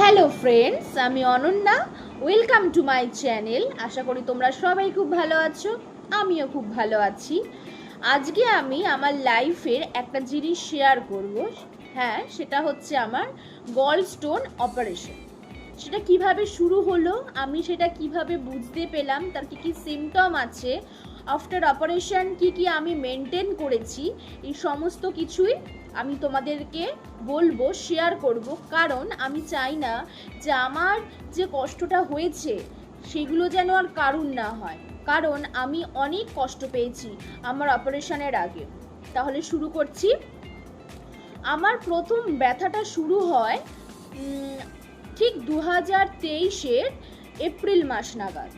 Hello friends আমি Ananya. Welcome to my channel আশা করি তোমরা সবাই খুব ভালো আছো। আমিও খুব ভালো আছি। আজকে আমি আমার লাইফের একটা জিনিস শেয়ার করব। হ্যাঁ সেটা হচ্ছে আমার গল স্টোন অপারেশন সেটা কীভাবে শুরু হলো, আমি সেটা কীভাবে বুঝতে পেলাম, তার কি কি সিমটম আছে আফটার অপারেশন কি কি আমি মেনটেন করেছি, এই সমস্ত কিছুই আমি তোমাদেরকে বলব শেয়ার করব। কারণ আমি চাই না যে আমার যে কষ্টটা হয়েছে, সেগুলো যেন আর কারুর না হয়। কারণ আমি অনেক কষ্ট পেয়েছি আমার অপারেশনের আগে। তাহলে শুরু করছি। আমার প্রথম ব্যথাটা শুরু হয় ঠিক দু হাজার তেইশের এপ্রিল মাস নাগাদ।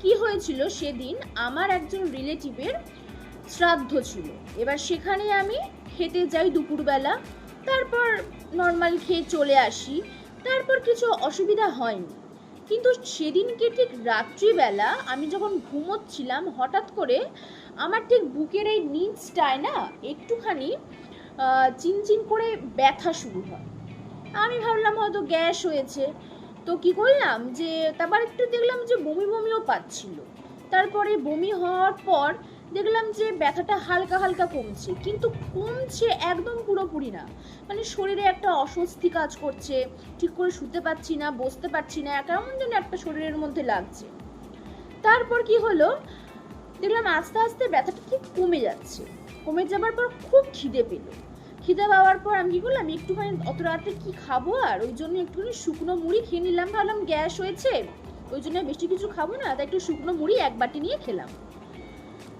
কি হয়েছিল সেদিন? আমার একজন রিলেটিভের শ্রাদ্ধ ছিল। এবার সেখানে আমি খেতে যাই দুপুরবেলা, তারপর নর্মাল খেয়ে চলে আসি, তারপর কিছু অসুবিধা হয়নি। কিন্তু সেদিনকে ঠিক রাত্রিবেলা আমি যখন ঘুমোচ্ছিলাম, হঠাৎ করে আমার ঠিক বুকের এই নিচটায় না একটুখানি চিনচিন করে ব্যথা শুরু হয়। আমি ভাবলাম হয়তো গ্যাস হয়েছে। তো কি করলাম যে, তারপর একটু দেখলাম যে বমি বমিও পাচ্ছিল। তারপরে বমি হওয়ার পর দেখলাম যে ব্যথাটা হালকা হালকা কমছে, কিন্তু কমছে একদম পুরোপুরি না। মানে শরীরে একটা অস্বস্তি কাজ করছে, ঠিক করে শুতে পারছি না, বসতে পারছি না, কেমন যেন একটা শরীরের মধ্যে লাগছে। তারপর কি হলো? দেখলাম আস্তে আস্তে ব্যথাটা ঠিক কমে যাচ্ছে। কমে যাবার পর খুব খিদে পেল। খিদে পাওয়ার পর আমি কি করলাম, একটুখানি অত রাতে কি খাব আর? ওই জন্য একটুখানি শুকনো মুড়ি খেয়ে নিলাম, ভাবলাম গ্যাস হয়েছে, ওই জন্য বেশি কিছু খাব না, তাই একটু শুকনো মুড়ি এক বাটি নিয়ে খেলাম।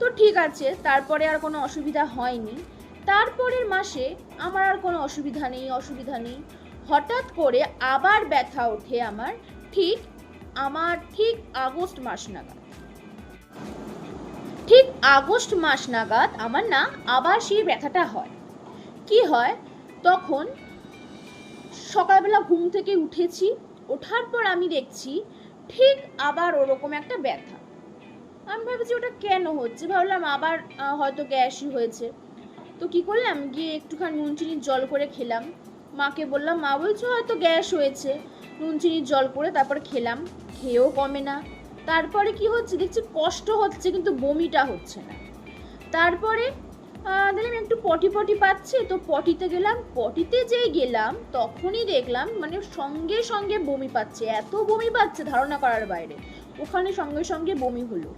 তো ঠিক আছে, তারপরে আর কোনো অসুবিধা হয়নি। তারপরের মাসে আমার আর কোনো অসুবিধা নেই অসুবিধা নেই। হঠাৎ করে আবার ব্যথা ওঠে আমার ঠিক আমার ঠিক আগস্ট মাস নাগাদ। ঠিক আগস্ট মাস নাগাদ আমার না আবার সেই ব্যথাটা হয়। কি হয়? তখন সকালবেলা ঘুম থেকে উঠেছি, ওঠার পর আমি দেখছি ঠিক আবার ওরকম একটা ব্যথা। আমি ভাবছি ওটা কেন হচ্ছে? ভাবলাম আবার হয়তো গ্যাসই হয়েছে। তো কি করলাম? গিয়ে একটুখানি নুন চিনির জল করে খেলাম। মাকে বললাম, মা বলছে হয়তো গ্যাস হয়েছে। নুন চিনির জল করে তারপর খেলাম। খেয়েও কমে না। তারপরে কি হচ্ছে? দেখছি কষ্ট হচ্ছে, কিন্তু বমিটা হচ্ছে না। তারপরে দেখলাম একটু পটি পটি পাচ্ছে। তো পটিতে গেলাম। পটিতে যেই গেলাম, তখনই দেখলাম মানে সঙ্গে সঙ্গে বমি পাচ্ছে। এত বমি পাচ্ছে ধারণা করার বাইরে। ওখানে সঙ্গে সঙ্গে বমি হলো।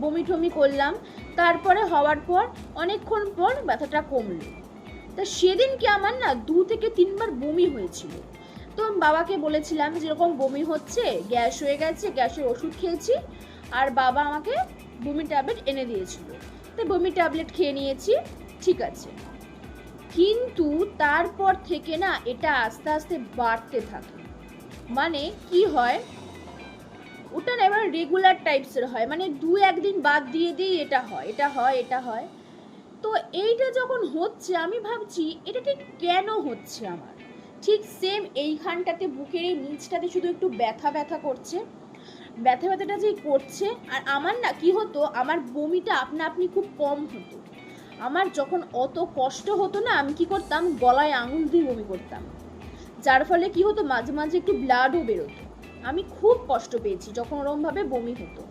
বমি টমি করলাম, তারপরে হওয়ার পর অনেকক্ষণ পর ব্যথাটা কমলো। তা সেদিনকে আমার না দু থেকে তিনবার বমি হয়েছিল। তো বাবাকে বলেছিলাম যেরকম বমি হচ্ছে, গ্যাস হয়ে গেছে, গ্যাসের ওষুধ খেয়েছি, আর বাবা আমাকে বমি ট্যাবলেট এনে দিয়েছিল। তো বমি ট্যাবলেট খেয়ে নিয়েছি, ঠিক আছে। কিন্তু তারপর থেকে না এটা আস্তে আস্তে বাড়তে থাকে। মানে কি হয় ওটা না এবার রেগুলার টাইপসের হয়। মানে দু একদিন বাদ দিয়ে দিয়ে এটা হয়। এটা হয় এটা হয়। তো এইটা যখন হচ্ছে, আমি ভাবছি, এটা ঠিক কেন হচ্ছে আমার? ঠিক সেম এইখানটাতে, বুকের এই নিচটাতে শুধু একটু ব্যথা ব্যথা করছে। ব্যথা ব্যথাটা যে করছে, আর আমার না কি হতো, আমার বমিটা আপনা আপনি খুব কম হতো। আমার যখন অত কষ্ট হতো না, আমি কি করতাম, গলায় আঙুল দিয়ে বমি করতাম। যার ফলে কি হতো, মাঝে মাঝে একটু ব্লাডও বেরোতো। আমি খুব কষ্ট পেয়েছি, যখন ওরমভাবে বমি হতো।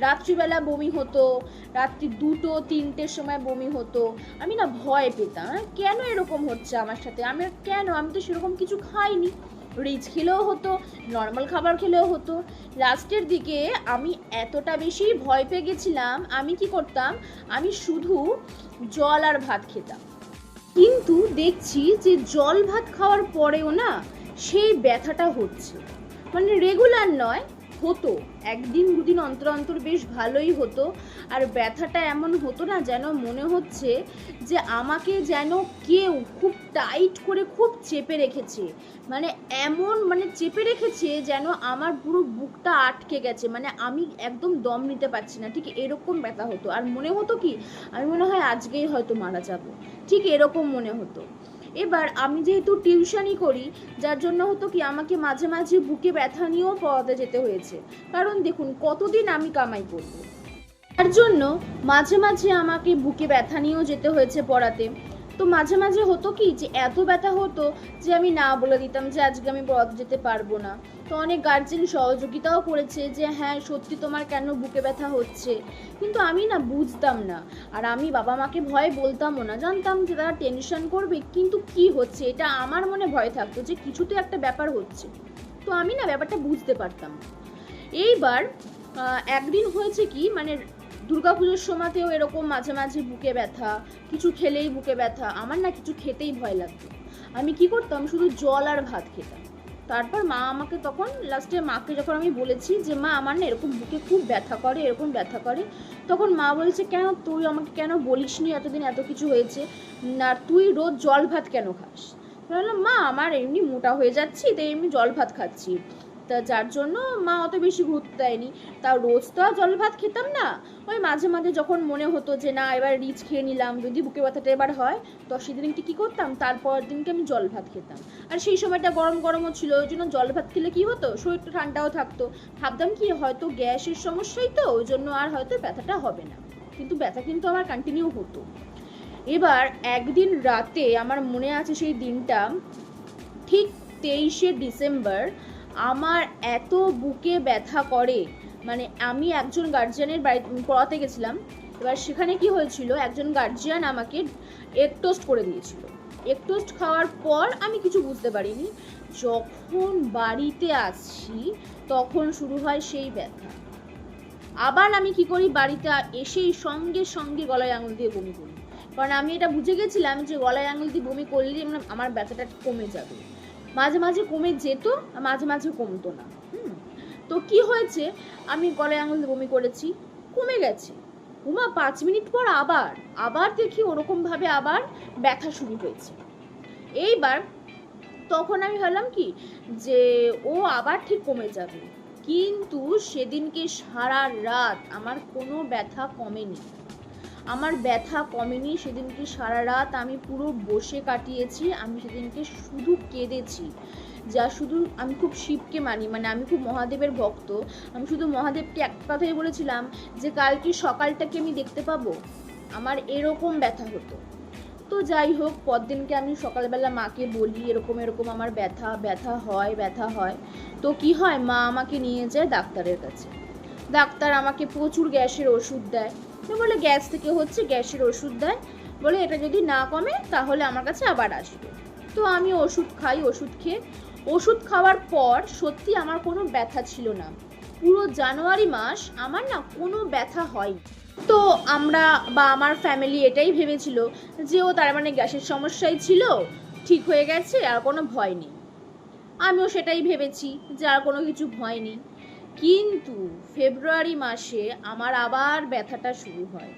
রাত্রিবেলা বমি হতো, রাত্রি দুটো, তিনটের সময় বমি হতো। আমি না ভয় পেতাম কেন এরকম হচ্ছে আমার সাথে? আমি কেন? আমি তো সেরকম কিছু খাইনি। রিচ খেলেও হতো নর্মাল খাবার খেলেও হতো। লাস্টের দিকে আমি এতটা বেশি ভয় পেয়ে গেছিলাম, আমি কি করতাম? আমি শুধু জল আর ভাত খেতাম। কিন্তু দেখছি যে জল ভাত খাওয়ার পরেও না সেই ব্যথাটা হচ্ছে। মানে রেগুলার নয়, হতো। একদিন, দুদিন অন্তর অন্তর বেশ ভালোই হতো। আর ব্যথাটা এমন হতো না যেন মনে হচ্ছে যে আমাকে যেন কেউ খুব টাইট করে খুব চেপে রেখেছে। মানে এমন মানে চেপে রেখেছে যেন আমার পুরো বুকটা আটকে গেছে। মানে আমি একদম দম নিতে পারছি না। ঠিক এরকম ব্যথা হতো। আর মনে হতো কি, আমি মনে হয় আজকেই হয়তো মারা যাব। ঠিক এরকম মনে হতো। এবার আমি যেহেতু টিউশনই করি, যার জন্য হতো কি আমাকে মাঝে মাঝে বুকে ব্যথা নিয়েও পড়াতে যেতে হয়েছে। কারণ দেখুন, কতদিন আমি কামাই করব? তার জন্য মাঝে মাঝে আমাকে বুকে ব্যথা নিয়েও যেতে হয়েছে পড়াতে। তো মাঝে মাঝে হতো কি যে এত ব্যথা হতো যে আমি না বলে দিতাম যে আজকে আমি পড়াতে যেতে পারব না। তো অনেক গার্জেন সহযোগিতাও করেছে যে হ্যাঁ সত্যি তোমার কেন বুকে ব্যথা হচ্ছে? কিন্তু আমি না বুঝতাম না। আর আমি বাবা মাকে ভয় বলতামও না। জানতাম যে তারা টেনশন করবে, কিন্তু কি হচ্ছে? এটা আমার মনে ভয় থাকতো যে কিছু তো একটা ব্যাপার হচ্ছে। তো আমি না ব্যাপারটা বুঝতে পারতাম। এইবার একদিন হয়েছে কি মানে দুর্গাপুজোর সময়তেও এরকম মাঝে মাঝে বুকে ব্যথা, কিছু খেলেই বুকে ব্যথা, আমার না কিছু খেতেই ভয় লাগতো। আমি কি করতাম? শুধু জল আর ভাত খেতাম। তারপর মা আমাকে তখন লাস্টে মাকে যখন আমি বলেছি যে, মা, আমার না এরকম বুকে খুব ব্যথা করে, এরকম ব্যথা করে। তখন মা বলছে, কেন তুই আমাকে কেন বলিসনি এতদিন এত কিছু হয়েছে? না, তুই রোজ জল ভাত কেন খাস? বললাম, মা, আমার এমনি মোটা হয়ে যাচ্ছি তাই এমনি জল ভাত খাচ্ছি। তা যার জন্য মা অত বেশি গুরুত্ব দেয়নি। তা রোজ তো আর জল ভাত খেতাম না। ওই মাঝে মাঝে যখন মনে হতো যে, না, এবার রিচ খেয়ে নিলাম, যদি বুকে ব্যথাটা এবার হয়, তো সেদিনকে কী করতাম? তারপর দিনকে আমি জল ভাত খেতাম। আর সেই সময়টা গরম গরমও ছিল, ওই জন্য জল ভাত খেলে কী হতো? শরীরটা ঠান্ডাও থাকতো। ভাবতাম কি, হয়তো গ্যাসের সমস্যাই তো, ওই জন্য আর হয়তো ব্যথাটা হবে না। কিন্তু ব্যথা কিন্তু আমার কন্টিনিউ হতো। এবার একদিন রাতে আমার মনে আছে সেই দিনটা, ঠিক তেইশে ডিসেম্বর আমার এত বুকে ব্যথা করে মানে আমি একজন গার্জিয়ানের বাড়ি পড়াতে গেছিলাম, এবার সেখানে কি হয়েছিল, একজন গার্জিয়ান আমাকে এগ টোস্ট করে দিয়েছিল। এগ টোস্ট খাওয়ার পর আমি কিছু বুঝতে পারিনি, যখন বাড়িতে আসছি তখন শুরু হয় সেই ব্যথা। আবার আমি কি করি, বাড়িতে এসেই সঙ্গে সঙ্গে গলায় আঙুল দিয়ে বমি করি। কারণ আমি এটা বুঝে গেছিলাম যে গলায় আঙুল দিয়ে বমি করলে মানে আমার ব্যথাটা কমে যাবে। মাঝে মাঝে কমে যেত মাঝে মাঝে কমতো না। হুম? তো কি হয়েছে? আমি গলায় আঙুল বমি করেছি, কমে গেছে। উমা, পাঁচ মিনিট পর আবার আবার দেখি ওরকমভাবে আবার ব্যথা শুরু হয়েছে। এইবার তখন আমি ভাবলাম কি, যে ও আবার ঠিক কমে যাবে। কিন্তু সেদিনকে সারা রাত আমার কোনো ব্যথা কমেনি। আমার ব্যথা কমেনি, সেদিনকে সারা রাত আমি পুরো বসে কাটিয়েছি, আমি সেদিনকে শুধু কেঁদেছি। যা শুধু আমি খুব শিবকে মানি মানে আমি খুব মহাদেবের ভক্ত। আমি শুধু মহাদেবকে একটা কথাই বলেছিলাম যে, কালকে সকালটাকে আমি দেখতে পাবো। আমার এরকম ব্যথা হতো। তো যাই হোক, পরদিনকে আমি সকালবেলা মাকে বলি, এরকম এরকম আমার ব্যথা ব্যথা হয় ব্যথা হয়। তো কি হয়, মা আমাকে নিয়ে যায় ডাক্তারের কাছে। ডাক্তার আমাকে প্রচুর গ্যাসের ওষুধ দেয়। বলে, গ্যাস থেকে হচ্ছে গ্যাসের ওষুধ দেয়। বলে, এটা যদি না কমে, তাহলে আমার কাছে আবার আসবে। তো আমি ওষুধ খাই, ওষুধ খেয়ে। ওষুধ খাওয়ার পর সত্যি আমার কোনো ব্যথা ছিল না। পুরো জানুয়ারি মাস আমার না কোনো ব্যথা হয়নি। তো আমরা বা আমার ফ্যামিলি এটাই ভেবেছিল যে, ও তার মানে গ্যাসের সমস্যাই ছিল, ঠিক হয়ে গেছে, আর কোনো ভয় নেই। আমিও সেটাই ভেবেছি যে, আর কোনো কিছু ভয় নেই। কিন্তু ফেব্রুয়ারি মাসে আমার আবার ব্যথাটা শুরু হয়।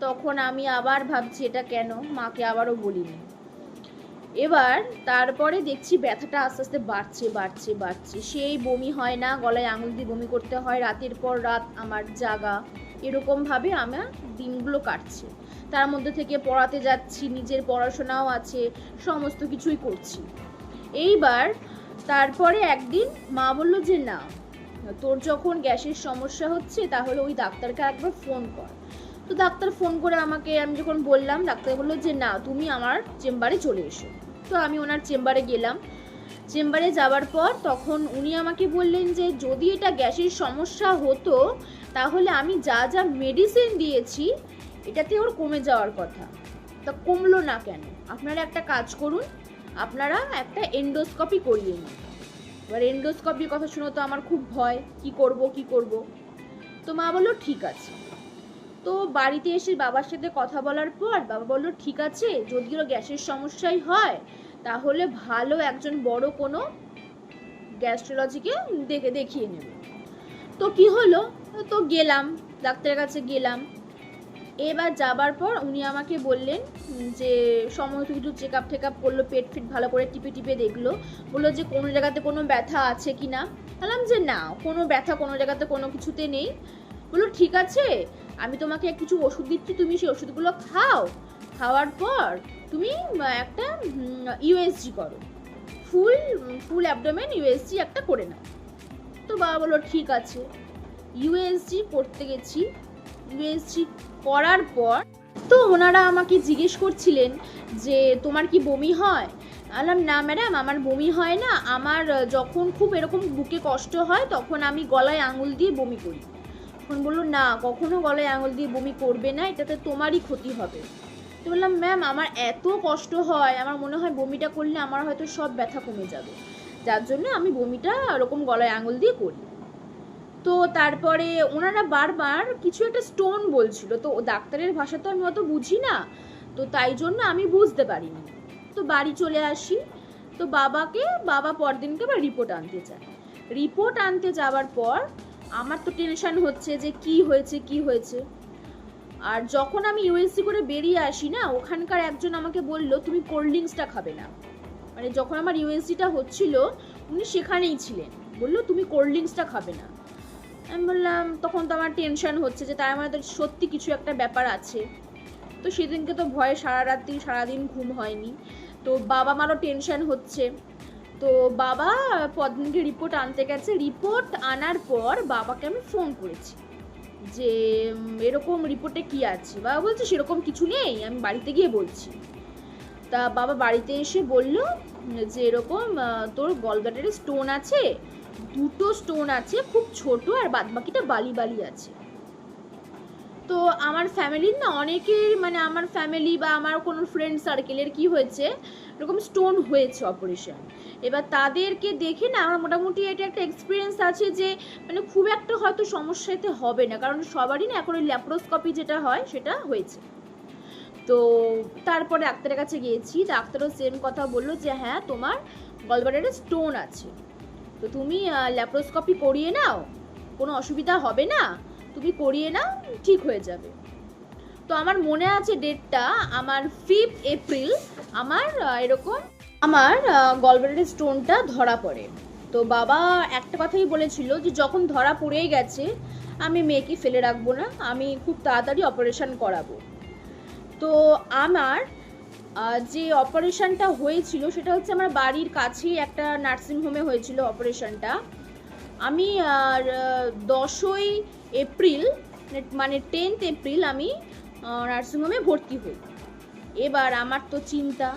তখন আমি আবার ভাবছি এটা কেন? মাকে আবারও বলিনি। এবার তারপরে দেখছি ব্যথাটা আস্তে আস্তে বাড়ছে বাড়ছে বাড়ছে। সেই বমি হয় না, গলায় আঙুল দিয়ে বমি করতে হয়। রাতের পর রাত আমার জাগা। এরকমভাবে আমার দিনগুলো কাটছে। তার মধ্যে থেকে পড়াতে যাচ্ছি, নিজের পড়াশোনাও আছে, সমস্ত কিছুই করছি। এইবার তারপরে একদিন মা বলল যে, না তোর যখন গ্যাসের সমস্যা হচ্ছে, তাহলে ওই ডাক্তারকে একবার ফোন কর। তো ডাক্তার ফোন করে আমাকে, আমি যখন বললাম, ডাক্তার বলল যে, না, তুমি আমার চেম্বারে চলে এসো। তো আমি ওনার চেম্বারে গেলাম। চেম্বারে যাওয়ার পর তখন উনি আমাকে বললেন যে, যদি এটা গ্যাসের সমস্যা হতো, তাহলে আমি যা যা মেডিসিন দিয়েছি, এটাতে ওর কমে যাওয়ার কথা। তা কমলো না কেন? আপনারা একটা কাজ করুন, আপনারা একটা এন্ডোস্কপি করিয়ে নিন। এবার এন্ডোস্কপির কথা শুনে তো আমার খুব ভয়, কি করব কি করব। তো মা বলল, ঠিক আছে। তো বাড়িতে এসে বাবার সাথে কথা বলার পর বাবা বলল, ঠিক আছে যদিও গ্যাসের সমস্যাই হয়, তাহলে ভালো একজন বড় কোনো গ্যাস্ট্রোলজিকে দেখে, দেখিয়ে নেবে। তো কি হলো? তো গেলাম, ডাক্তারের কাছে গেলাম। এবার যাবার পর উনি আমাকে বললেন যে সমস্ত কিছু চেক আপ টেক আপ করল, পেট ফিট ভালো করে টিপে টিপে দেখল। বলল যে কোনো জায়গাতে কোনো ব্যথা আছে কি না? বললাম যে না, কোনো ব্যথা কোনো জায়গাতে কোনো কিছুতে নেই। বলল, ঠিক আছে, আমি তোমাকে কিছু ওষুধ দিচ্ছি, তুমি সেই ওষুধগুলো খাও। খাওয়ার পর তুমি একটা ইউএসজি করো। ফুল ফুল অ্যাবডোমেন ইউএসজি একটা করে নাও। তো বাবা বলল, ঠিক আছে। ইউএসজি করতে গেছি। ইউএসজি করার পর তো ওনারা আমাকে জিজ্ঞেস করছিলেন যে, তোমার কি বমি হয়? আলাম না ম্যাডাম, আমার বমি হয় না। আমার যখন খুব এরকম বুকে কষ্ট হয়, তখন আমি গলায় আঙুল দিয়ে বমি করি। তখন বলল, না, কখনো গলায় আঙুল দিয়ে বমি করবে না, এটাতে তোমারই ক্ষতি হবে। তো বললাম, ম্যাম, আমার এত কষ্ট হয়, আমার মনে হয় বমিটা করলে আমার হয়তো সব ব্যথা কমে যাবে। যার জন্য আমি বমিটা ওরকম গলায় আঙুল দিয়ে করি। তো তারপরে ওনারা বারবার কিছু একটা স্টোন বলছিল। তো ডাক্তারের ভাষা তো আমি অত বুঝি না, তো তাই জন্য আমি বুঝতে পারিনি। তো বাড়ি চলে আসি। তো বাবাকে, বাবা পরদিনকে আবার রিপোর্ট আনতে চায় রিপোর্ট আনতে যাওয়ার পর আমার তো টেনশন হচ্ছে যে কি হয়েছে কি হয়েছে। আর যখন আমি ইউএসসি করে বেরিয়ে আসি না, ওখানকার একজন আমাকে বলল, তুমি কোল্ড ড্রিঙ্কসটা খাবে না। মানে যখন আমার ইউএসসিটা হচ্ছিল, উনি সেখানেই ছিলেন। বলল, তুমি কোল্ড ড্রিঙ্কসটা খাবে না। আমি বললাম, তখন তো আমার টেনশন হচ্ছে যে তার মানে তো সত্যি কিছু একটা ব্যাপার আছে। তো সেদিনকে তো ভয়ে সারা রাত্রি সারাদিন ঘুম হয়নি। তো বাবা মারও টেনশন হচ্ছে। তো বাবা পদ্মিনীকে রিপোর্ট আনতে গেছে। রিপোর্ট আনার পর বাবাকে আমি ফোন করেছি যে, এরকম রিপোর্টে কি আছে? বাবা বলছে, সেরকম কিছু নেই, আমি বাড়িতে গিয়ে বলছি। তা বাবা বাড়িতে এসে বলল যে, এরকম তোর গলব্লাডারে স্টোন আছে দুটো স্টোন আছে, খুব ছোট আর বাদ বাকিটা বালি বালি আছে। তো আমার ফ্যামিলির না অনেকের মানে আমার ফ্যামিলি বা আমার কোনো ফ্রেন্ড সার্কেলের কি হয়েছে, এরকম স্টোন হয়েছে অপারেশন এবার তাদেরকে দেখে না আমার মোটামুটি এটা একটা এক্সপিরিয়েন্স আছে যে মানে খুব একটা হয়তো সমস্যা এতে হবে না, কারণ সবারই না এখন ওই ল্যাপ্রোস্কপি যেটা হয়, সেটা হয়েছে। তো তারপরে ডাক্তারের কাছে গিয়েছি, ডাক্তারও সেম কথা বলল যে হ্যাঁ তোমার গলবাডারে স্টোন আছে। তো তুমি ল্যাপ্রোস্কপি করিয়ে নাও। কোনো অসুবিধা হবে না। তুমি করিয়ে নাও, ঠিক হয়ে যাবে। তো আমার মনে আছে ডেটটা, আমার ফিফথ এপ্রিল আমার এরকম আমার গলব্লাডারের স্টোনটা ধরা পড়ে। তো বাবা একটা কথাই বলেছিল যে, যখন ধরা পড়েই গেছে, আমি মেয়েকে ফেলে রাখব না, আমি খুব তাড়াতাড়ি অপারেশন করাবো। তো আমার যে অপারেশনটা হয়েছিল, সেটা হচ্ছে আমার বাড়ির কাছেই একটা নার্সিংহোমে হয়েছিল অপারেশনটা। আমি, আর, দশই এপ্রিল মানে টেন্থ এপ্রিল আমি নার্সিংহোমে ভর্তি হই। এবার আমার তো চিন্তা,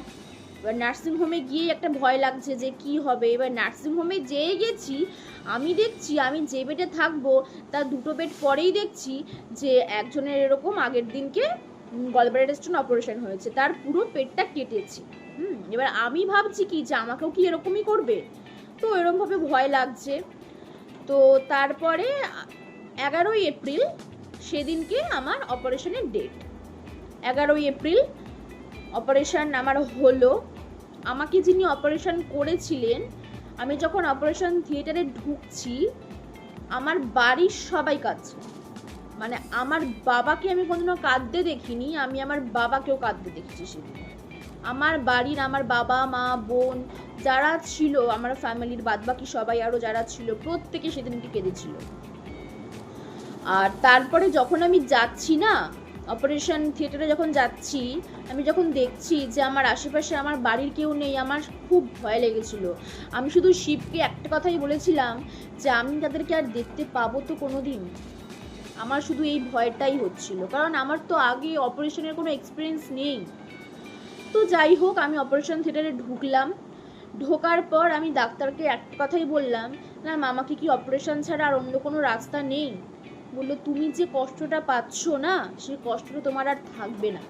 এবার নার্সিংহোমে গিয়ে একটা ভয় লাগছে যে কি হবে? এবার নার্সিংহোমে যেয়ে গেছি, আমি দেখছি, আমি যে বেডে থাকব, তার দুটো বেড পরেই দেখছি যে একজনের এরকম আগের দিনকে গলব্লাডার স্টোন অপারেশন হয়েছে। তার পুরো পেটটা কেটেছে। হুম, এবার আমি ভাবছি কি যে আমাকেও কি এরকমই করবে? তো এরকমভাবে ভয় লাগছে। তো তারপরে এগারোই এপ্রিল সেদিনকে আমার অপারেশনের ডেট এগারোই এপ্রিল অপারেশন আমার হলো। আমাকে যিনি অপারেশন করেছিলেন, আমি যখন অপারেশন থিয়েটারে ঢুকছি, আমার বাড়ির সবাই কাঁদছে। মানে আমার বাবাকে আমি কোনোদিনও কাঁদতে দেখিনি, আমি আমার বাবাকেও কাঁদতে দেখেছি সেদিন। আমার বাড়ির আমার বাবা, মা, বোন যারা ছিল, আমার ফ্যামিলির বাদবাকি সবাই আরও যারা ছিল, প্রত্যেকে সেদিনকে কেঁদেছিল। আর তারপরে যখন আমি যাচ্ছি না, অপারেশন থিয়েটারে যখন যাচ্ছি, আমি যখন দেখছি যে আমার আশেপাশে আমার বাড়ির কেউ নেই, আমার খুব ভয় লেগেছিল। আমি শুধু শিবকে একটা কথাই বলেছিলাম যে আমি তাদেরকে আর দেখতে পাবো তো কোনো দিন আমার শুধু এই ভয়টাই হচ্ছিল। কারণ আমার তো আগে অপারেশনের কোনো এক্সপিরিয়েন্স নেই। তো যাই হোক, আমি অপারেশন থিয়েটারে ঢুকলাম। ঢোকার পর আমি ডাক্তারকে একটা কথাই বললাম, না আমাকে কি অপারেশন ছাড়া আর অন্য কোনো রাস্তা নেই? বলল, তুমি যে কষ্টটা পাচ্ছ না, সেই কষ্টটা তোমার আর থাকবে না।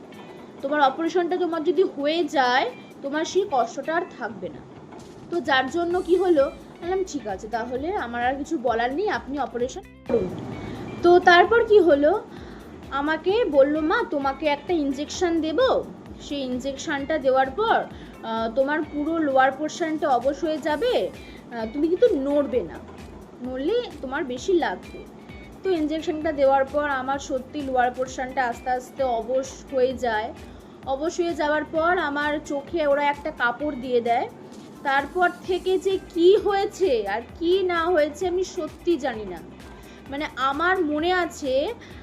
তোমার অপারেশনটা তোমার যদি হয়ে যায়, তোমার সেই কষ্টটা আর থাকবে না। তো যার জন্য কি হলো? বললাম, ঠিক আছে, তাহলে আমার আর কিছু বলার নেই, আপনি অপারেশন করুন। তো তারপর কি হলো? আমাকে বলল, মা, তোমাকে একটা ইঞ্জেকশন দেব। সেই ইঞ্জেকশনটা দেওয়ার পর তোমার পুরো লোয়ার পোর্শনটা অবশ হয়ে যাবে। তুমি কিন্তু নড়বে না। নড়লে তোমার বেশি লাগবে। তো ইঞ্জেকশনটা দেওয়ার পর আমার সত্যি লোয়ার পোর্শনটা আস্তে আস্তে অবশ হয়ে যায়। অবশ হয়ে যাওয়ার পর আমার চোখে ওরা একটা কাপড় দিয়ে দেয়। তারপর থেকে যে কি হয়েছে আর কি না হয়েছে আমি সত্যি জানি না। মানে আমার মনে আছে,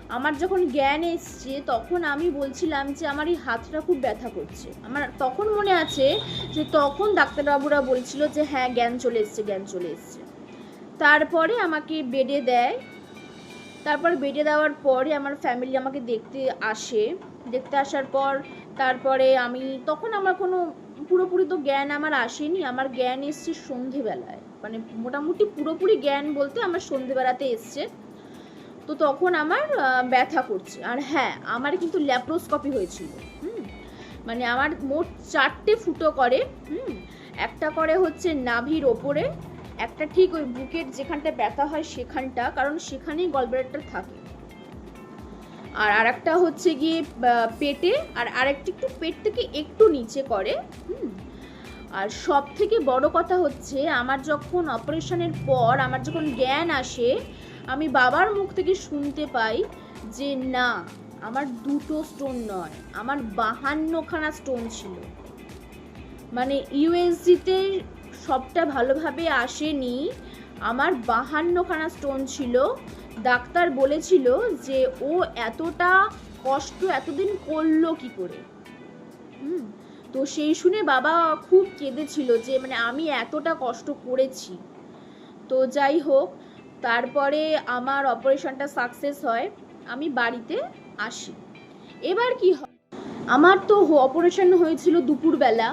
আমার যখন জ্ঞান এসছে, তখন আমি বলছিলাম যে আমার এই হাতটা খুব ব্যথা করছে। আমার তখন মনে আছে যে তখন ডাক্তারবাবুরা বলছিল যে হ্যাঁ জ্ঞান চলে এসছে, জ্ঞান চলে এসছে। তারপরে আমাকে বেডে দেয়। তারপর বেডে দেওয়ার পরে আমার ফ্যামিলি আমাকে দেখতে আসে। দেখতে আসার পর তারপরে আমি, তখন আমার কোনো পুরোপুরি তো জ্ঞান আমার আসেনি। আমার জ্ঞান এসছে সন্ধেবেলায়। মানে মোটামুটি পুরোপুরি জ্ঞান বলতে আমার সন্ধেবেলাতে এসছে। তো তখন আমার ব্যথা করছে। আর হ্যাঁ আমার কিন্তু ল্যাপ্রোস্কপি হয়েছিল। হুম? মানে আমার মোট চারটে ফুটো করে, হুম? একটা করে হচ্ছে নাভির ওপরে, একটা ঠিক ওই বুকের যেখানটা ব্যথা হয় সেখানটা, কারণ সেখানেই গলব্লাডারটা থাকে। আর আরেকটা হচ্ছে গিয়ে পেটে, আর আরেকটা একটু পেট থেকে একটু নিচে করে, হুম? আর সব থেকে বড় কথা হচ্ছে, আমার যখন অপারেশনের পর আমার যখন জ্ঞান আসে, আমি বাবার মুখ থেকে শুনতে পাই যে, না, আমার দুটো স্টোন নয়, আমার বাহান্নখানা স্টোন ছিল। মানে ইউএসজিতে সবটা ভালোভাবে আসেনি, আমার বাহান্নখানা স্টোন ছিল। ডাক্তার বলেছিল যে, ও এতটা কষ্ট এতদিন করল কি করে? হুম? তো সেই শুনে বাবা খুব কেঁদেছিল যে মানে আমি এতটা কষ্ট করেছি। তো যাই হোক, তারপরে আমার অপারেশনটা সাকসেস হয়, আমি বাড়িতে আসি। এবার কি হয়? আমার তো অপারেশন হয়েছিল দুপুরবেলা,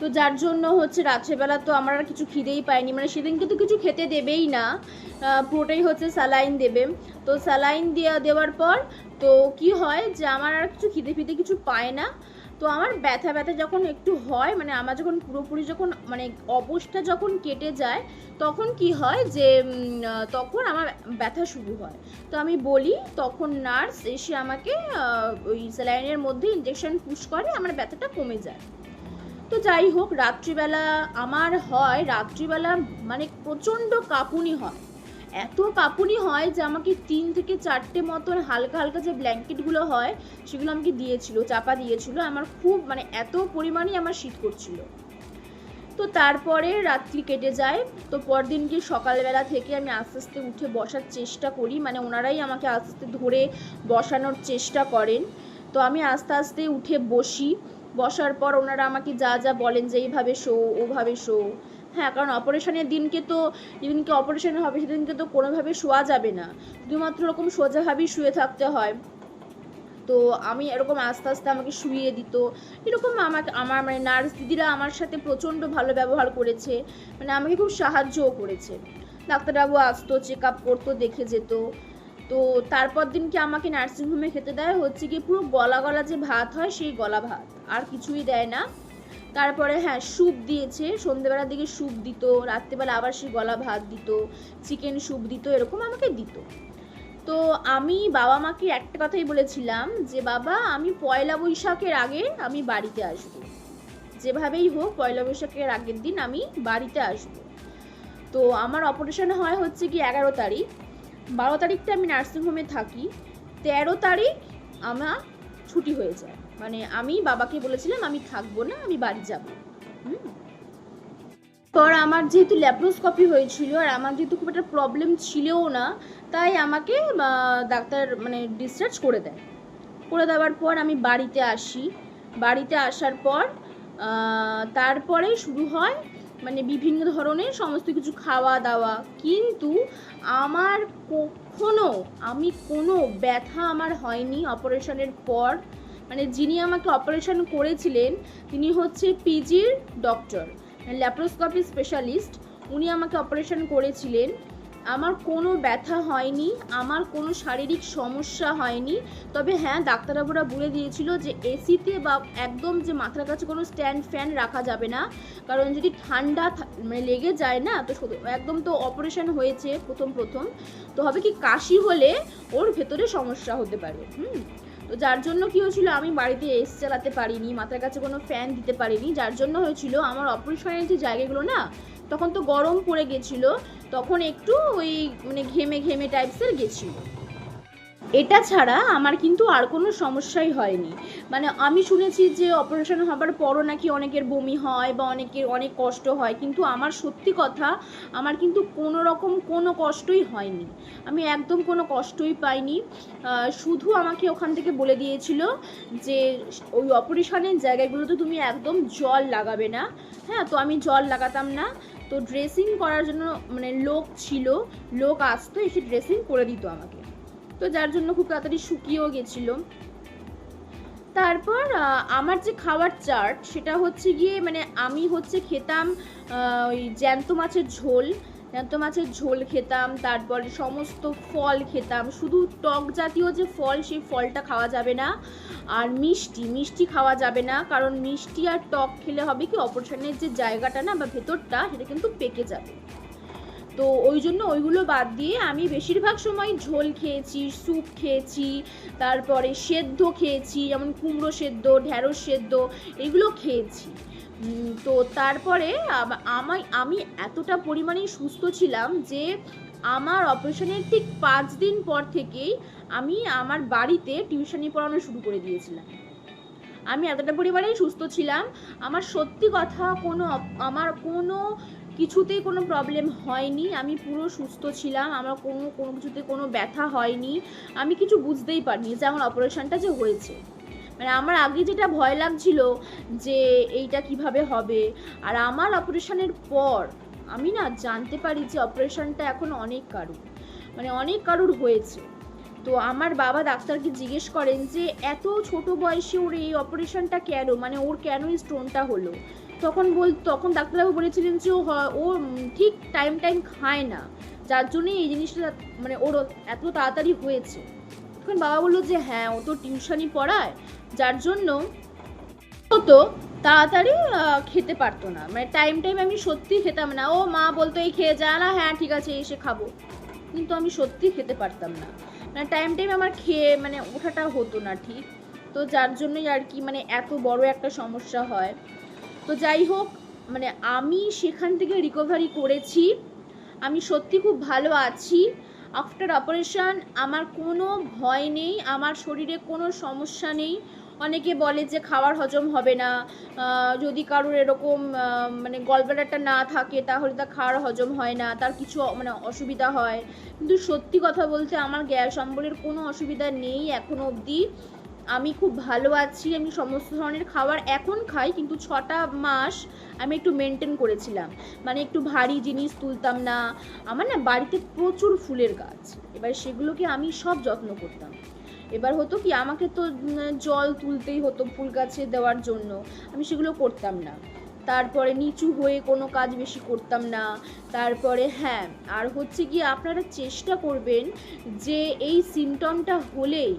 তো যার জন্য হচ্ছে রাত্রেবেলা তো আমার আর কিছু খিদেই পাইনি মানে সেদিনকে তো কিছু খেতে দেবেই না পুরোটাই হচ্ছে স্যালাইন দেবে। তো স্যালাইন দেওয়া দেওয়ার পর তো কি হয় যে, আমার আর কিছু খিদে ফিদে কিছু পায় না। তো আমার ব্যথা ব্যথা যখন একটু হয় মানে আমার যখন পুরোপুরি যখন মানে অবস্থা যখন কেটে যায়, তখন কি হয় যে তখন আমার ব্যথা শুরু হয়। তো আমি বলি, তখন নার্স এসে আমাকে ওই স্যালাইনের মধ্যে ইঞ্জেকশন পুশ করে, আমার ব্যথাটা কমে যায়। তো যাই হোক, রাত্রিবেলা আমার হয়, রাত্রিবেলা মানে প্রচণ্ড কাঁপুনি হয়। এত কাঁপুনি হয় যে আমাকে তিন থেকে চারটে মতন হালকা হালকা যে ব্ল্যাঙ্কেটগুলো হয়, সেগুলো আমাকে দিয়েছিল, চাপা দিয়েছিল। আমার খুব মানে এত পরিমাণই আমার শীত করছিল। তো তারপরে রাত্রি কেটে যায়। তো পরদিন কি সকালবেলা থেকে আমি আস্তে আস্তে উঠে বসার চেষ্টা করি। মানে ওনারাই আমাকে আস্তে আস্তে ধরে বসানোর চেষ্টা করেন। তো আমি আস্তে আস্তে উঠে বসি। বসার পর ওনারা আমাকে যা যা বলেন যে, এইভাবে শো, ওভাবে শো। হ্যাঁ কারণ অপারেশনের দিনকে তো, যেদিনকে অপারেশন হবে সেদিনকে তো কোনোভাবে শোয়া যাবে না। শুধুমাত্র ওরকম সোজাভাবেই শুয়ে থাকতে হয়। তো আমি এরকম আস্তে আস্তে আমাকে শুয়ে দিত। এরকম আমাকে, আমার মানে নার্স দিদিরা আমার সাথে প্রচণ্ড ভালো ব্যবহার করেছে। মানে আমাকে খুব সাহায্যও করেছে। ডাক্তারবাবু আসতো চেক আপ করতো, দেখে যেত। তো তারপর দিনকে আমাকে নার্সিংহোমে খেতে দেয়? হচ্ছে কি পুরো গলা গলা যে ভাত হয় সেই গলা ভাত। আর কিছুই দেয় না। তারপরে হ্যাঁ স্যুপ দিয়েছে। সন্ধেবেলার দিকে স্যুপ দিত, রাত্রেবেলা আবার সেই গলা ভাত দিত, চিকেন স্যুপ দিত, এরকম আমাকে দিত। তো আমি বাবা মাকে একটা কথাই বলেছিলাম যে, বাবা, আমি পয়লা বৈশাখের আগে আমি বাড়িতে আসব। যেভাবেই হোক, পয়লা বৈশাখের আগের দিন আমি বাড়িতে আসব। তো আমার অপারেশন হয় হচ্ছে কি এগারো তারিখ। বারো তারিখটা আমি নার্সিংহোমে থাকি। তেরো তারিখ আমার ছুটি হয়ে যায়। মানে আমি বাবাকে বলেছিলাম আমি থাকব না, আমি বাড়ি যাব। পর আমার যেহেতু ল্যাপ্রোস্কপি হয়েছিল আর আমার যেহেতু খুব একটা প্রবলেম ছিলও না, তাই আমাকে ডাক্তার মানে ডিসচার্জ করে দেয়। করে দেওয়ার পর আমি বাড়িতে আসি। বাড়িতে আসার পর তারপরে শুরু হয় মানে বিভিন্ন ধরনের সমস্ত কিছু খাওয়া দাওয়া। কিন্তু আমার কখনো, আমি কোনো ব্যথা আমার হয়নি। অপারেশনের পর মানে যিনি আমাকে অপারেশন করেছিলেন, তিনি হচ্ছে পিজির ডক্টর ল্যাপ্রোস্কপি স্পেশালিস্ট উনি আমাকে অপারেশন করেছিলেন। আমার কোনো ব্যথা হয়নি, আমার কোনো শারীরিক সমস্যা হয়নি। তবে হ্যাঁ ডাক্তারবাবুরা বলে দিয়েছিল যে এসিতে বা একদম যে মাথার কাছে কোনো স্ট্যান্ড ফ্যান রাখা যাবে না। কারণ যদি ঠান্ডা মানে লেগে যায় না, তো একদম তো অপারেশন হয়েছে প্রথম প্রথম। তো হবে কি কাশি হলে ওর ভেতরে সমস্যা হতে পারে, হুম? তো যার জন্য কি হয়েছিল, আমি বাড়িতে এসি চালাতে পারিনি, মাথার কাছে কোনো ফ্যান দিতে পারিনি, যার জন্য হয়েছিল আমার অপারেশনের যে জায়গাগুলো না, তখন তো গরম পড়ে গেছিল, তখন একটু ওই মানে ঘেমে ঘেমে টাইপসের গেছিল। এটা ছাড়া আমার কিন্তু আর কোনো সমস্যাই হয়নি। মানে আমি শুনেছি যে অপারেশন হবার পরও নাকি অনেকের বমি হয় বা অনেকের অনেক কষ্ট হয়, কিন্তু আমার সত্যি কথা আমার কিন্তু কোনো রকম কোনো কষ্টই হয়নি। আমি একদম কোনো কষ্টই পাইনি। শুধু আমাকে ওখান থেকে বলে দিয়েছিল যে ওই অপারেশনের জায়গাগুলোতে তুমি একদম জল লাগাবে না। হ্যাঁ তো আমি জল লাগাতাম না। তো ড্রেসিং করার জন্য মানে লোক ছিল, লোক আসতো, এসে ড্রেসিং করে দিত আমাকে। তো যার জন্য খুব তাড়াতাড়ি শুকিয়েও গেছিল। তারপর আমার যে খাওয়ার চার্ট সেটা হচ্ছে গিয়ে মানে আমি হচ্ছে খেতাম ওই জ্যান্ত মাছের ঝোল, জ্যান্ত মাছের ঝোল খেতাম, তারপরে সমস্ত ফল খেতাম, শুধু টক জাতীয় যে ফল, সেই ফলটা খাওয়া যাবে না। আর মিষ্টি মিষ্টি খাওয়া যাবে না, কারণ মিষ্টি আর টক খেলে হবে কি অপারেশনের যে জায়গাটা না, বা ভেতরটা, সেটা কিন্তু পেকে যাবে। তো ওই জন্য ওইগুলো বাদ দিয়ে আমি বেশিরভাগ সময় ঝোল খেয়েছি, স্যুপ খেয়েছি, তারপরে সেদ্ধ খেয়েছি, যেমন কুমড়ো সেদ্ধ ঢ্যাঁড়স সেদ্ধ, এগুলো খেয়েছি। তো তারপরে আম- আমায়, আমি এতটা পরিমাণে সুস্থ ছিলাম যে আমার অপারেশনের ঠিক পাঁচ দিন পর থেকেই আমি আমার বাড়িতে টিউশনি পড়ানো শুরু করে দিয়েছিলাম। আমি এতটা পরিমাণেই সুস্থ ছিলাম। আমার সত্যি কথা কোনো আমার কোনো কিছুতেই কোনো প্রবলেম হয়নি। আমি পুরো সুস্থ ছিলাম, আমার কোনো কোনো কিছুতে কোনো ব্যথা হয়নি। আমি কিছু বুঝতেই পারিনি যে আমার অপারেশনটা যে হয়েছে। মানে আমার আগে যেটা ভয় লাগছিল যে এইটা কীভাবে হবে, আর আমার অপারেশনের পর আমি না জানতে পারি যে অপারেশনটা এখন অনেক কারুর মানে অনেক কারুর হয়েছে। তো আমার বাবা ডাক্তারকে জিজ্ঞেস করেন যে, এত ছোট বয়সে ওর এই অপারেশনটা কেন? মানে ওর কেন স্টোনটা হলো? তখন বল, তখন ডাক্তারবাবু বলেছিলেন যে ও ও ঠিক টাইম টাইম খায় না। যার জন্যই এই জিনিসটা মানে ওর এত তাড়াতাড়ি হয়েছে। তখন বাবা বলল যে হ্যাঁ ও তো টিউশনই পড়ায়। যার জন্য তো তাড়াতাড়ি খেতে পারতো না। মানে টাইম টাইম আমি সত্যি খেতাম না। ও, মা বলতো, এই খেয়ে যা। না হ্যাঁ ঠিক আছে, এসে খাব। কিন্তু আমি সত্যি খেতে পারতাম না। মানে টাইম টাইম আমার খেয়ে মানে ওঠাটা হতো না ঠিক। তো যার জন্যই আর কি মানে এত বড় একটা সমস্যা হয়। তো যাই হোক মানে আমি সেখান থেকে রিকভারি করেছি। আমি সত্যি খুব ভালো আছি। আফটার অপারেশন আমার কোনো ভয় নেই, আমার শরীরে কোনো সমস্যা নেই। অনেকে বলে যে খাবার হজম হবে না। যদি কারোর এরকম মানে গলব্লাডারটা না থাকে তাহলে তার খাওয়ার হজম হয় না, তার কিছু মানে অসুবিধা হয়। কিন্তু সত্যি কথা বলতে আমার গ্যাস অম্বলের কোনো অসুবিধা নেই এখনও অবধি। আমি খুব ভালো আছি, আমি সমস্ত ধরনের খাবার এখন খাই, কিন্তু ছটা মাস আমি একটু মেনটেন করেছিলাম। মানে একটু ভারী জিনিস তুলতাম না, আমার না বাড়িতে প্রচুর ফুলের গাছ, এবার সেগুলোকে আমি সব যত্ন করতাম। এবার হতো কি, আমাকে তো জল তুলতেই হতো ফুল গাছে দেওয়ার জন্য, আমি সেগুলো করতাম না। তারপরে নিচু হয়ে কোনো কাজ বেশি করতাম না, তারপরে হ্যাঁ আর হচ্ছে কি, আপনারা চেষ্টা করবেন যে এই সিমটমটা হলেই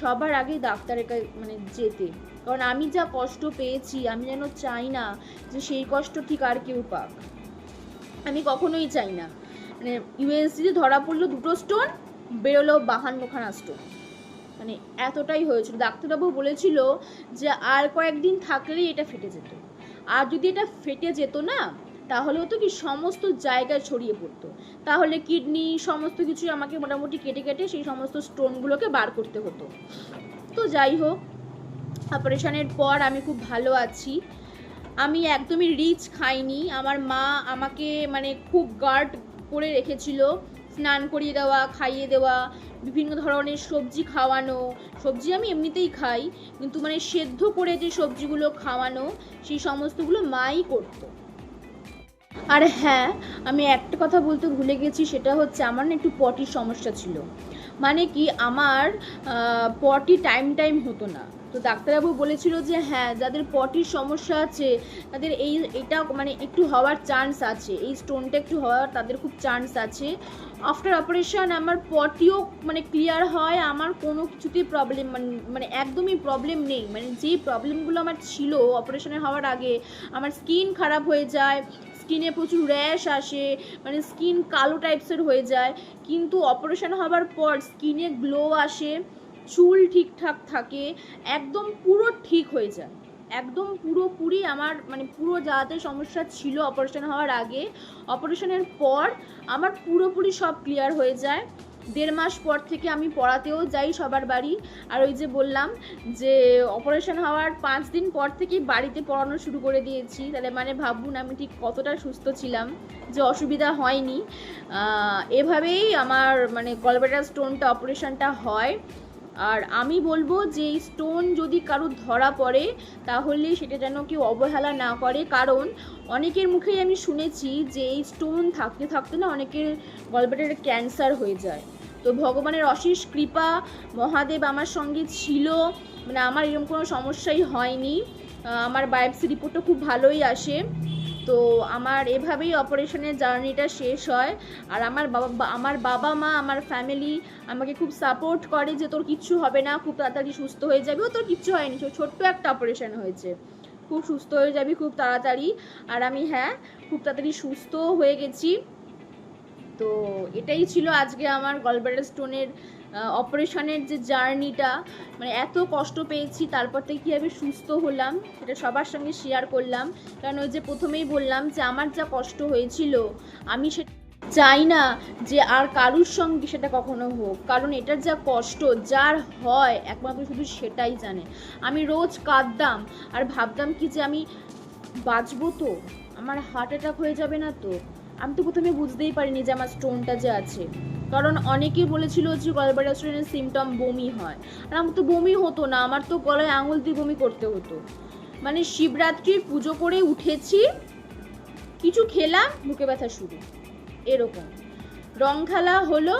সবার আগে ডাক্তারের কাছে মানে যেতে। কারণ আমি যা কষ্ট পেয়েছি, আমি যেন চাই না যে সেই কষ্ট ঠিক আর কেউ পাক। আমি কখনোই চাই না। মানে ইউএসজিতে ধরা পড়ল দুটো স্টোন বেরোলো বাহান্নখানা স্টোন মানে এতটাই হয়েছিল। ডাক্তারবাবু বলেছিল যে আর কয়েকদিন থাকলেই এটা ফেটে যেত। আর যদি এটা ফেটে যেত না তাহলে হতো কি সমস্ত জায়গায় ছড়িয়ে পড়তো। তাহলে কিডনি, সমস্ত কিছু আমাকে মোটামুটি কেটে কেটে সেই সমস্ত স্টোনগুলোকে বার করতে হতো। তো যাই হোক, অপারেশনের পর আমি খুব ভালো আছি। আমি একদমই রিচ খাইনি। আমার মা আমাকে মানে খুব গার্ড করে রেখেছিল। স্নান করিয়ে দেওয়া, খাইয়ে দেওয়া, বিভিন্ন ধরনের সবজি খাওয়ানো। সবজি আমি এমনিতেই খাই, কিন্তু মানে সেদ্ধ করে যে সবজিগুলো খাওয়ানো, সেই সমস্তগুলো মাই করতো। আর হ্যাঁ আমি একটা কথা বলতে ভুলে গেছি, সেটা হচ্ছে আমার না একটু পটির সমস্যা ছিল। মানে কি আমার পটি টাইম টাইম হতো না। তো ডাক্তারবাবু বলেছিল যে হ্যাঁ যাদের পটির সমস্যা আছে, তাদের এই, এটা মানে একটু হওয়ার চান্স আছে। এই স্টোনটা একটু হওয়ার, তাদের খুব চান্স আছে। আফটার অপারেশন আমার পটিও মানে ক্লিয়ার হয়, আমার কোনো কিছুতেই প্রবলেম মানে একদমই প্রবলেম নেই। মানে যে প্রবলেমগুলো আমার ছিল অপারেশনের হওয়ার আগে, আমার স্কিন খারাপ হয়ে যায় স্কিনে প্রচুর র্যাশ আসে মানে স্কিন কালো টাইপসের হয়ে যায়। কিন্তু অপারেশান হবার পর স্কিনে গ্লো আসে, চুল ঠিকঠাক থাকে, একদম পুরো ঠিক হয়ে যায়। একদম পুরোপুরি আমার মানে পুরো যাতে সমস্যা ছিল অপারেশান হওয়ার আগে অপারেশনের পর আমার পুরোপুরি সব ক্লিয়ার হয়ে যায়। দেড় মাস পর থেকে আমি পড়াতেও যাই সবার বাড়ি। আর ওই যে বললাম যে অপারেশন হওয়ার পাঁচ দিন পর থেকেই বাড়িতে পড়ানো শুরু করে দিয়েছি। তাহলে মানে ভাবুন আমি ঠিক কতটা সুস্থ ছিলাম যে অসুবিধা হয়নি। এভাবেই আমার মানে গলবেটার স্টোনটা অপারেশনটা হয়। আর আমি বলব যে স্টোন যদি কারোর ধরা পড়ে, তাহলে সেটা যেন কেউ অবহেলা না করে। কারণ অনেকের মুখেই আমি শুনেছি যে, এই স্টোন থাকতে থাকতে না অনেকের গলব্লাডারে ক্যান্সার হয়ে যায়। তো ভগবানের অশেষ কৃপা, মহাদেব আমার সঙ্গে ছিল। মানে আমার এরকম কোনো সমস্যাই হয়নি। আমার বায়োপসি রিপোর্টটা খুব ভালোই আসে। তো আমার এভাবেই অপারেশনের জার্নিটা শেষ হয়। আর আমার বাবা আমার বাবা মা, আমার ফ্যামিলি আমাকে খুব সাপোর্ট করে যে তোর কিচ্ছু হবে না, খুব তাড়াতাড়ি সুস্থ হয়ে যাবে। ও তোর কিচ্ছু হয়নি ছোট্ট একটা অপারেশন হয়েছে। খুব সুস্থ হয়ে যাবি, খুব তাড়াতাড়ি। আর আমি হ্যাঁ খুব তাড়াতাড়ি সুস্থ হয়ে গেছি। তো এটাই ছিল আজকে আমার গলব্লাডার স্টোনের অপারেশনের যে জার্নিটা মানে এত কষ্ট পেয়েছি, তারপর থেকে কীভাবে সুস্থ হলাম, সেটা সবার সঙ্গে শেয়ার করলাম। কারণ ওই যে প্রথমেই বললাম যে আমার যা কষ্ট হয়েছিল, আমি সে চাই না যে আর কারুর সঙ্গে সেটা কখনো হোক। কারণ এটার যা কষ্ট, যার হয়, একমাত্র শুধু সেটাই জানে। আমি রোজ কাঁদতাম, আর ভাবতাম কি যে আমি বাঁচবো তো? আমার হার্ট অ্যাটাক হয়ে যাবে না তো? আমি তো প্রথমে বুঝতেই পারিনি যে আমার স্টোনটা যে আছে। কারণ অনেকেই বলেছিল যে গলব্লাডার স্টোনের সিমটম বমি হয়। আর আমার তো বমি হতো না, আমার তো গলায় আঙুল দিয়ে বমি করতে হতো। মানে শিবরাত্রির পুজো করে উঠেছি, কিছু খেলাম বুকে ব্যথা শুরু। এরকম। রং খেলা হলো,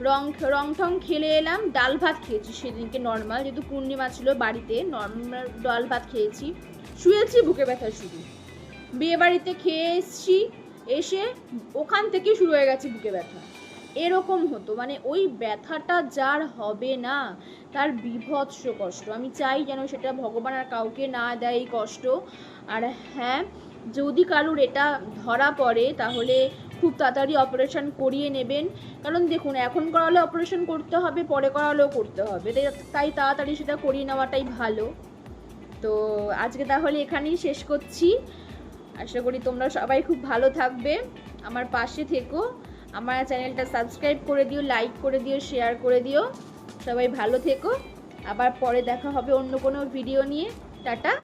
রং রং ঠং খেলে এলাম, ডাল ভাত খেয়েছি সেদিনকে নর্মাল যেহেতু পূর্ণিমা ছিল বাড়িতে নর্মাল ডাল ভাত খেয়েছি। শুয়েছি বুকে ব্যথা শুরু। বিয়ে বাড়িতে খেয়ে এসছি এসে ওখান থেকে শুরু হয়ে গেছে বুকে ব্যথা। এরকম হতো মানে ওই ব্যথাটা যার হবে না, তার বিভৎস কষ্ট। আমি চাই যেন সেটা ভগবান আর কাউকে না দেয় এই কষ্ট। আর হ্যাঁ যদি কারুর এটা ধরা পড়ে, তাহলে খুব তাড়াতাড়ি অপারেশন করিয়ে নেবেন। কারণ দেখুন, এখন করালে অপারেশন করতে হবে, পরে করালেও করতে হবে। তাই- তাই তাড়াতাড়ি সেটা করিয়ে নেওয়াটাই ভালো। তো আজকে তাহলে এখানেই শেষ করছি। আশা করি তোমরা সবাই খুব ভালো থাকবে। আমার পাশে থেকো। আমার চ্যানেলটা সাবস্ক্রাইব করে দিও, লাইক করে দিও, শেয়ার করে দিও। সবাই ভালো থেকো। আবার পরে দেখা হবে অন্য কোনো ভিডিও নিয়ে। টাটা।